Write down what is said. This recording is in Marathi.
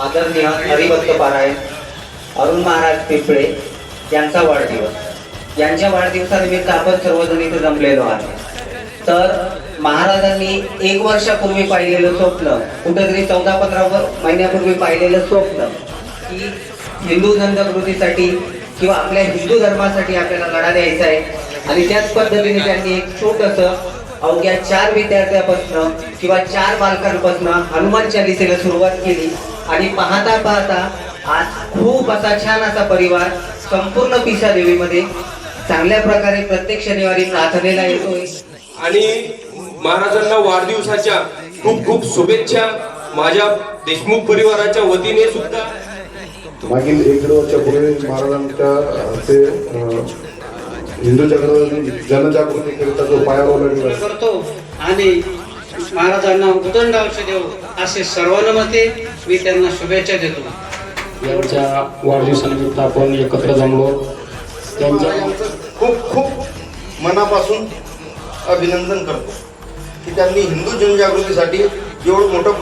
आदरणीय हरिभक्त पारायण अरुण महाराज पिंपळे यांचा वाढदिवस. यांच्या वाढदिवसानिमित्त आपण सर्वजण इथे जमलेलो आहे तर महाराजांनी एक वर्षापूर्वी पाहिलेलं स्वप्न कुठेतरी चौदा पंधरा महिन्यापूर्वी पाहिलेलं स्वप्न की हिंदू जनजागृतीसाठी किंवा आपल्या हिंदू धर्मासाठी आपल्याला लढा द्यायचा आहे. आणि त्याच पद्धतीने त्यांनी एक छोटस अवघ्या चार विद्यार्थ्यापासून किंवा चार बालकांपासून हनुमान चालिसेला सुरुवात केली. आणि पाहता पाहता आज खूप असा छान असा परिवार संपूर्ण पिसा देवीमध्ये चांगल्या प्रकारे प्रत्येक शनिवारी प्रार्थनेला येतोय. आणि महाराजांना वाढदिवसाच्या खूप खूप शुभेच्छा. माझ्या देशमुख परिवाराच्या वतीने सुद्धा. मागील एक दीड वर्षापूर्वी महाराजांच्या ते हिंदू जन जनजागृतीकरिता जो पाया करतो. आणि महाराजांना उदंड औषध देऊ असे सर्वानुमते मी त्यांना शुभेच्छा देतो. यांच्या वाढदिवसानिमित्त आपण एकत्र जमलो. त्यांच्या यांचं खूप खूप मनापासून अभिनंदन करतो की त्यांनी हिंदू जनजागृतीसाठी एवढं मोठं